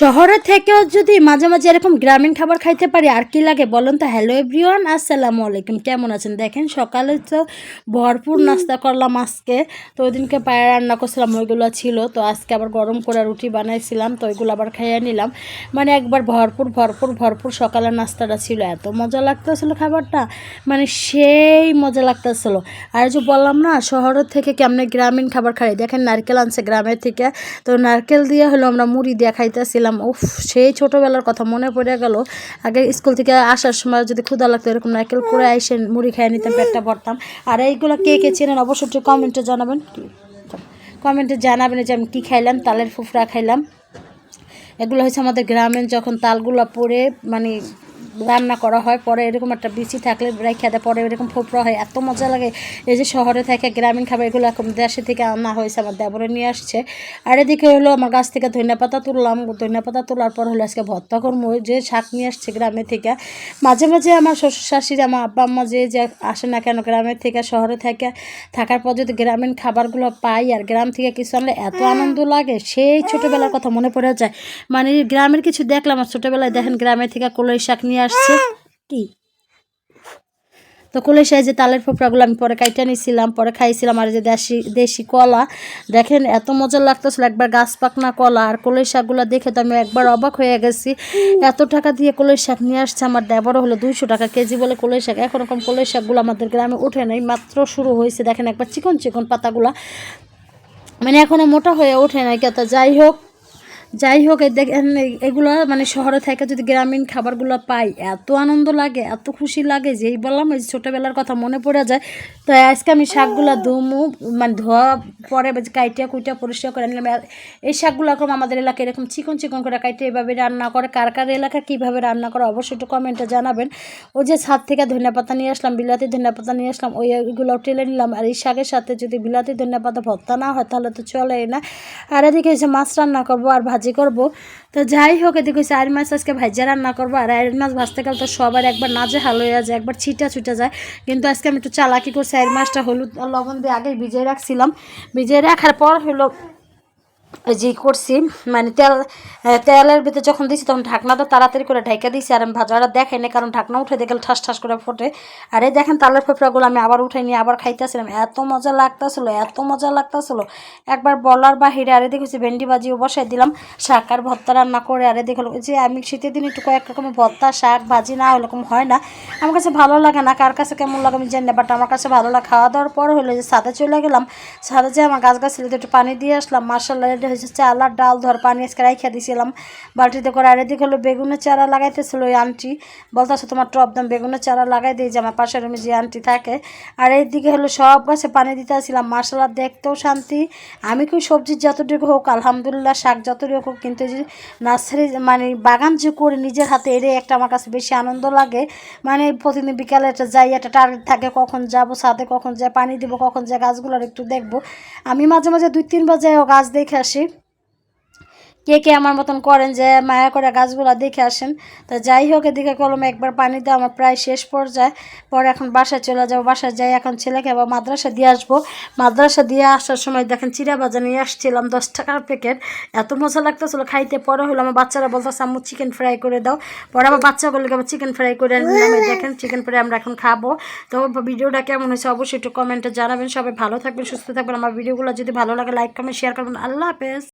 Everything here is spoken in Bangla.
শহরে থেকেও যদি মাঝে মাঝে এরকম গ্রামীণ খাবার খাইতে পারি আর কি লাগে বলুন তো? হ্যালো এভরিওয়ান আসসালামু আলাইকুম। কেমন আছেন? দেখেন সকালে তো ভরপুর নাস্তা করলাম আজকে। তো ওই দিনকে পায়ে রান্না করছিলাম ওইগুলো ছিল। তো আজকে আবার গরম করে রুটি বানাইছিলাম তো ওইগুলো আবার খাইয়ে নিলাম। মানে একবার ভরপুর ভরপুর ভরপুর সকালের নাস্তাটা ছিল। এত মজা লাগতেছিল খাবারটা। মানে সেই মজা লাগতেছিল। আর যে বললাম না শহরের থেকে কেমনে গ্রামীণ খাবার খাই? দেখেন নারকেল আনছে গ্রামের থেকে। তো নারকেল দিয়ে হলো আমরা মুড়ি দিয়ে খাইতেছিলাম। উফ, সেই ছোটোবেলার কথা মনে পড়ে গেল। আগে স্কুল থেকে আসার সময় যদি ক্ষুদা লাগতো, এরকম নারকেল করে এসে মুড়ি খেয়ে নিতাম, পেটটা ভরতাম। আর এইগুলো কে কে চেনেন, অবশ্যই কমেন্টে জানাবেন। কমেন্টে জানাবেন যে আমি কী খাইলাম, তালের ফুফরা খাইলাম। এগুলো হচ্ছে আমাদের গ্রামে, যখন তালগুলো পরে মানে রান্না করা হয়, পরে এরকম একটা বিচি থাকলে রেখে দেয়, পরে এরকম ফোপড়া হয়, এত মজা লাগে। এই যে শহরে থাকে গ্রামীণ খাবার এগুলো এখন দেশে থেকে আনা হয়েছে, আমার দেবরে নিয়ে আসছে। আর এদিকে হলো আমার গাছ থেকে ধনিয়া পাতা তুললাম ধনিয়া পাতা তোলার পর হলো আজকে ভর্তা করব যে শাক নিয়ে আসছে গ্রামে থেকে। মাঝে মাঝে আমার শ্বশুর শাশুড়ি আমার আব্বা আম্মা যে যে আসে না কেন গ্রামের থেকে, শহরে থেকে, থাকার পর যদি গ্রামীণ খাবারগুলো পাই আর গ্রাম থেকে কিছু আনলে এত আনন্দ লাগে, সেই ছোটোবেলার কথা মনে পড়ে যায়। মানে গ্রামের কিছু দেখলাম, আর ছোটোবেলায় দেখেন গ্রামের থেকে কলই শাক নিয়ে আসছে। কি? তো কলই শাক যে তালের ফোপড়াগুলো আমি পরে কাইটা নিয়েছিলাম পরে খাইছিলাম, আর যে দেশি দেশি কলা। দেখেন এত মজা লাগতেছিল একবার গাছ পাকনা কলা আর কলই শাকগুলো দেখে তো আমি একবার অবাক হয়ে গেছি। এত টাকা দিয়ে কলই শাক নিয়ে আসছে আমার দেবরও হলো দুইশো টাকা কেজি বলে কলই শাক। এখন রকম কলই শাকগুলো আমাদের গ্রামে ওঠে নাই, মাত্র শুরু হয়েছে। দেখেন একবার চিকন চিকন পাতাগুলা। মানে এখনও মোটা হয়ে ওঠে নাই কে যাই হোক যাই হোক দেখেন এগুলো মানে শহরে থেকে যদি গ্রামীণ খাবারগুলো পাই, এত আনন্দ লাগে, এত খুশি লাগে যে এই বললাম, এই ছোটোবেলার কথা মনে পড়ে যায়। তো আজকে আমি শাকগুলো ধুমু মানে ধোয়া, পরে কাইটিয়া কুইটা পরিষ্কার করে নিলাম। এই শাকগুলো এখন আমাদের এলাকায় এরকম চিকন চিকন করে কাইটে এভাবে রান্না করে। কার কার এলাকা কীভাবে রান্না করে অবশ্যই একটু কমেন্টে জানাবেন। ওই যে ছাদ থেকে ধনিয়া পাতা নিয়ে আসলাম, বিলাতি ধনিয়া পাতা নিয়ে আসলাম, ওই ওইগুলো টেলে নিলাম। আর এই শাকের সাথে যদি বিলাতি ধনিয়া পাতা ভর্তা না হয়, তাহলে তো চলেই না। আর এদিকে এসে মাছ রান্না করব, আর ভাজি করব। তো যাই হোক, এদিকে চার মাছ আজকে ভাজা রান্না করব। আর আর মাছ ভাজতে গেলে তো সবার একবার নাজে হাল হয়ে যায়, একবার ছিটা ছুটে যায়। কিন্তু আজকে আমি একটু চালাকি করছি আর মাছটা হলুদ লবণ দিয়ে আগে ভিজিয়ে রাখছিলাম। ভিজিয়ে রাখার পর হলো যে করছি। মানে তেল তেলের ভিতরে যখন দিছি তখন ঢাকনাটা তাড়াতাড়ি করে ঢাকা দিয়েছি আর আমি ভাজাটা দেখাই না কারণ ঢাকনা উঠে দেখলে ঠাস ঠাস করে ফোটে। আর এই দেখেন তালের ফেফড়াগুলো আমি আবার উঠে নিয়ে আবার খাইতেছিলাম। এত মজা লাগতেছিল, এত মজা লাগতেছিল। একবার বলার বাহিরে আরে দেখেছি ভেন্ডি ভাজিও বসাই দিলাম, শাক আর ভর্তা রান্না করে আরে দেখল যে আমি শীতের দিন একটু কয়েক রকমের ভর্তা, শাক, ভাজি না ওরকম হয় না। আমার কাছে ভালো লাগে না, কার কাছে কেমন লাগে আমি জানি না বাট আমার কাছে ভালো লাগে। খাওয়া দাওয়ার পর হলো যে সাথে চলে গেলাম। সাথে যে আমার গাছ গাছ ছিল একটু পানি দিয়ে আসলাম মার্শাল্লাহ এটা হচ্ছে চাল আর ডাল ধর, পানি আজকে রাইখা দিয়েছিলাম বালতিতে করে আর এদিকে হলো বেগুনের চারা লাগাইতেছিল ওই আন্টি। বলতেছে, তোমার টপ দাম বেগুনের চারা লাগাই দিয়ে যে আমার পাশের রুমে যে আন্টি থাকে। আর এইদিকে হলো সব গাছে পানি দিতে আসছিলাম। মার্শাল্লাহ দেখতেও শান্তি। আমি কি সবজির যতটুকু হোক, আলহামদুলিল্লাহ, শাক যতটুকু হোক, কিন্তু যে নার্সারি মানে বাগান যে করে নিজের হাতে এড়ে একটা আমার কাছে বেশি আনন্দ লাগে। মানে প্রতিদিন বিকালে একটা যাই, একটা টার্গেট থাকে, কখন যাব ছাদে, কখন যায় পানি দিব, কখন যায় গাছগুলোর একটু দেখব। আমি মাঝে মাঝে দুই, তিনবার যাই গাছ দেখে আসি কে কে আমার মতন করেন যে মায়া করে গাছগুলো দেখে আসেন। তো যাই হোক, এদিকে কলমে একবার পানি দেওয়া আমার প্রায় শেষ পর্যায়ে। পরে এখন বাসায় চলে যাব। বাসায় যাই, এখন ছেলেকে আবার মাদ্রাসা দিয়ে আসব। মাদ্রাসা দিয়ে আসার সময় দেখেন চিরা বাজা নিয়ে আসছিলাম দশ টাকার প্যাকেট। এত মজা লাগতেছিলো, খাইতে পরে হলো আমার বাচ্চারা বলতেছে, আম্মু চিকেন ফ্রাই করে দাও। পরে আমার বাচ্চাগুলোকে আবার চিকেন ফ্রাই করে এই দেখেন চিকেন ফ্রাই আমরা এখন খাব। তো ভিডিওটা কেমন হয়েছে অবশ্যই একটু কমেন্টে জানাবেন। সবাই ভালো থাকবেন, সুস্থ থাকবেন। আমার ভিডিওগুলো যদি ভালো লাগে লাইক কমেন্ট শেয়ার করবেন। আল্লাহ হাফেজ।